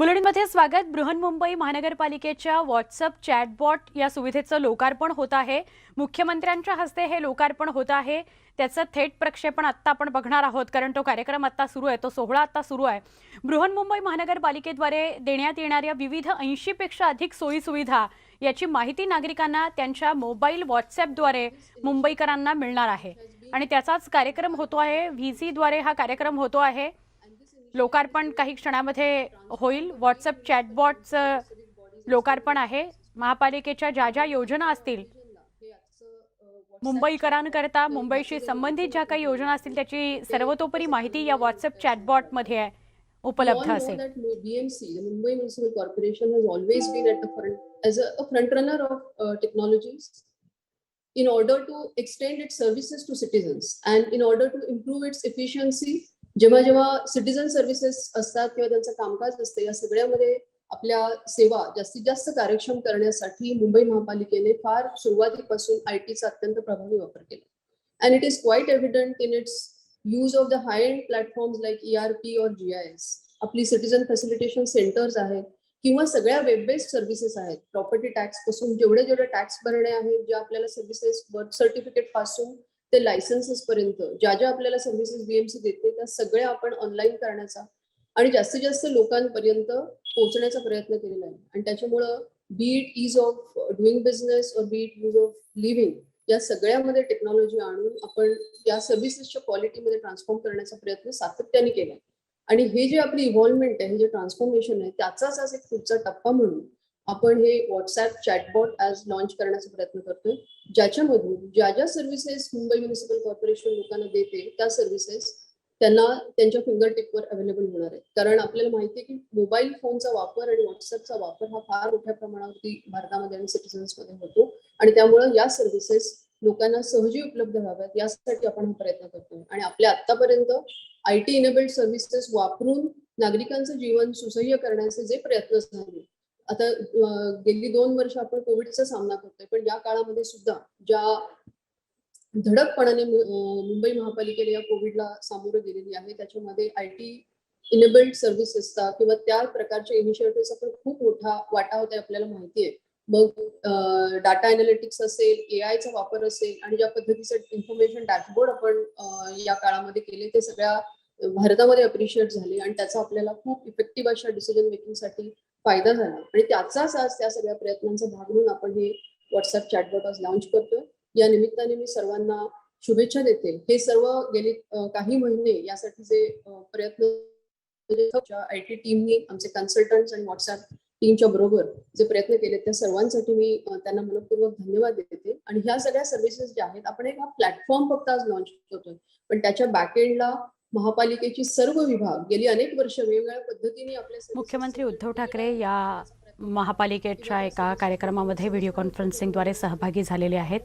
बुलेटिनमध्ये स्वागत. बृहन्मुंबई महानगरपालिकेच्या WhatsApp chatbot या सुविधेचं लोकार्पण होत आहे. मुख्यमंत्र्यांच्या हस्ते हे लोकार्पण होत आहे. त्याचं थेट प्रक्षेपण आत्ता आपण बघणार आहोत कारण तो कार्यक्रम आत्ता सुरू आहे. तो सोहळा आत्ता सुरू आहे. बृहन्मुंबई महानगरपालिकेद्वारे देण्यात येणाऱ्या विविध ऐंशीपेक्षा अधिक सोयीसुविधा याची माहिती नागरिकांना त्यांच्या मोबाईल व्हॉट्सॲपद्वारे मुंबईकरांना मिळणार आहे. आणि त्याचाच कार्यक्रम होतो आहे. व्ही सीद्वारे हा कार्यक्रम होतो आहे. लोकार्पण काही क्षणामध्ये होईल. व्हॉट्सअप चॅटबॉट लोकार्पण आहे. महापालिकेच्या ज्या ज्या योजना असतील मुंबईकरांकरता मुंबईशी संबंधित ज्या काही योजना असतील त्याची सर्वतोपरी माहिती या व्हॉट्सअप चॅटबॉटमध्ये आहे उपलब्ध असेल. Corporation technology in order to exchange it services to citizens and in order to improve its efficiency जेव्हा जेव्हा सिटीजन सर्व्हिसेस असतात किंवा त्यांचं कामकाज असते या सगळ्यामध्ये आपल्या सेवा जास्तीत जास्त कार्यक्षम करण्यासाठी मुंबई महापालिकेने फार सुरुवातीपासून आय टीचा अत्यंत प्रभावी वापर केला. And it is quite evident in its use of the high end platforms like E R P और एस आपली सिटीजन फॅसिलिटेशन सेंटर्स आहेत किंवा सगळ्या वेब बेस्ड सर्व्हिसेस आहेत. प्रॉपर्टी टॅक्सपासून जेवढे जेवढे टॅक्स भरणे आहेत जे आपल्याला सर्व्हिसेस बर्थ सर्टिफिकेटपासून ते लायसन्सेस पर्यंत ज्या ज्या आपल्याला सर्व्हिसेस बीएमसी देते त्या सगळ्या आपण ऑनलाईन करण्याचा आणि जास्तीत जास्त लोकांपर्यंत पोहोचण्याचा प्रयत्न केलेला आहे. आणि त्याच्यामुळं be it ease of doing business और be it ease of living या सगळ्यामध्ये टेक्नॉलॉजी आणून आपण या सर्व्हिसेसच्या क्वालिटीमध्ये ट्रान्सफॉर्म करण्याचा प्रयत्न सातत्याने केला आणि हे जे आपली इव्हॉल्वमेंट आहे हे जे ट्रान्सफॉर्मेशन आहे त्याचाच आज एक पुढचा टप्पा म्हणून आपण हे व्हॉट्सअप चॅटबॉट आज लॉन्च करण्याचा प्रयत्न करतोय. ज्याच्यामधून ज्या ज्या सर्व्हिसेस मुंबई म्युनिसिपल कॉर्पोरेशन लोकांना देते त्या सर्व्हिसेस त्यांना त्यांच्या फिंगर टिपवर अवेलेबल होणार आहेत. कारण आपल्याला माहिती आहे की मोबाईल फोनचा वापर आणि व्हॉट्सअपचा वापर हा फार मोठ्या प्रमाणावरती भारतामध्ये आणि सिटीजन्समध्ये होतो. आणि त्यामुळे या सर्व्हिसेस लोकांना सहजी उपलब्ध व्हाव्यात यासाठी आपण हा प्रयत्न करतोय. आणि आपल्या आतापर्यंत आय टी इनेबल्ड सर्व्हिसेस वापरून नागरिकांचं जीवन सुसह्य करण्याचे जे प्रयत्न झाले आता गेली दोन वर्ष आपण कोविडचा सामना करतोय पण या काळामध्ये सुद्धा ज्या धडकपणाने मुंबई महापालिकेने या कोविडला सामोरं गेलेली आहे त्याच्यामध्ये आय टी इनेबल्ड सर्व्हिसेसचा किंवा त्या प्रकारच्या इनिशिएटिव्हचा पण खूप मोठा वाटा होता आपल्याला माहिती आहे मग डाटा अनालिटिक्स असेल ए आयचा वापर असेल आणि ज्या पद्धतीचं इन्फॉर्मेशन डॅशबोर्ड आपण या काळामध्ये केले ते सगळ्या भारतामध्ये अप्रिशिएट झाले आणि त्याचा आपल्याला खूप इफेक्टिव्ह अशा डिसिजन मेकिंगसाठी फायदा झाला. आणि त्याचाच आज त्या सगळ्या प्रयत्नांचा भाग म्हणून आपण हे व्हॉट्सअप चॅटबॉट आज लॉन्च करतोय. या निमित्ताने मी सर्वांना शुभेच्छा देते. हे सर्व गेले काही महिने यासाठी जे प्रयत्न आय टी टीमनी आमचे कन्सल्टंट्स आणि व्हॉट्सअप टीमच्या बरोबर जे प्रयत्न केले त्या सर्वांसाठी मी त्यांना मनपूर्वक धन्यवाद देते. आणि ह्या सगळ्या सर्व्हिसेस ज्या आहेत आपण एक हा प्लॅटफॉर्म फक्त आज लॉन्च करतोय. पण त्याच्या बॅकएंडला महापालिकेची सर्व विभाग गेली अनेक वर्ष वेगवेगळ्या पद्धतीने आपल्या मुख्यमंत्री उद्धव ठाकरे या महापालिकेच्या एका कार्यक्रमामध्ये व्हिडिओ कॉन्फरन्सिंगद्वारे सहभागी झालेले आहेत.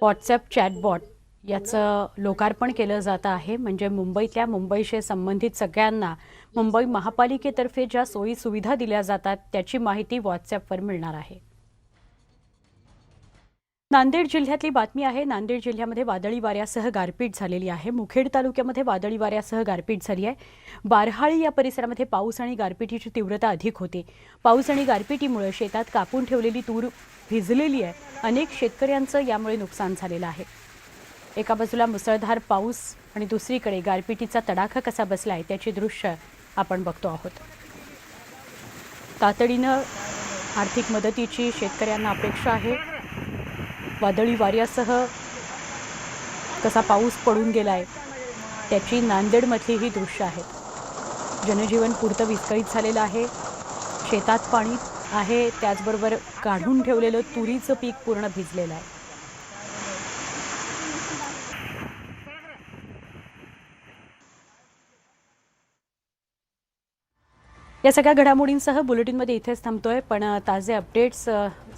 व्हॉट्सॲप चॅटबॉट याचं लोकार्पण केलं जात आहे. म्हणजे मुंबईतल्या मुंबईशी संबंधित सगळ्यांना मुंबई महापालिकेतर्फे ज्या सोयी सुविधा दिल्या जातात त्याची माहिती व्हॉट्सॲपवर मिळणार आहे. नांदेड जिल्ह्यातली बातमी आहे. नांदेड जिल्ह्यामध्ये वादळी वाऱ्यासह गारपीट झालेली आहे. मुखेड तालुक्यामध्ये वादळी वाऱ्यासह गारपीट झाली आहे. बारहाळी या परिसरामध्ये पाऊस आणि गारपिटीची तीव्रता अधिक होती. पाऊस आणि गारपिटीमुळे शेतात कापून ठेवलेली तूर भिजलेली आहे. अनेक शेतकऱ्यांचं यामुळे नुकसान झालेलं आहे. एका बाजूला मुसळधार पाऊस आणि दुसरीकडे गारपिटीचा तडाखा कसा बसला आहे त्याची दृश्य आपण बघतो आहोत. तातडीनं आर्थिक मदतीची शेतकऱ्यांना अपेक्षा आहे. वादळी वाऱ्यासह कसा पाऊस पडून गेलाय त्याची नांदेडमधली ही दृश्य आहेत जनजीवन पुरतं विस्कळीत झालेलं आहे. शेतात पाणी आहे त्याचबरोबर काढून ठेवलेलं तुरीचं पीक पूर्ण भिजलेलं आहे. या सगळ्या घडामोडींसह बुलेटिनमध्ये इथेच थांबतोय पण ताजे अपडेट्स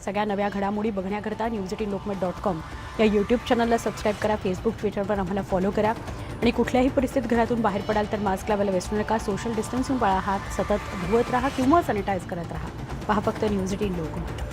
सगळ्या नव्या घडामोडी बघण्याकरता news eighteen Lokmat dot com या यूट्यूब चॅनलला सबस्क्राईब करा फेसबुक ट्विटरवर आम्हाला फॉलो करा. आणि कुठल्याही परिस्थितीत घरातून बाहेर पडाल तर मास्क लावायला विसरू नका सोशल डिस्टन्सिंग पाळा हात सतत धुवत राहा किंवा सॅनिटाईज करत राहा. पहा फक्त न्यूज एटीन लोकमत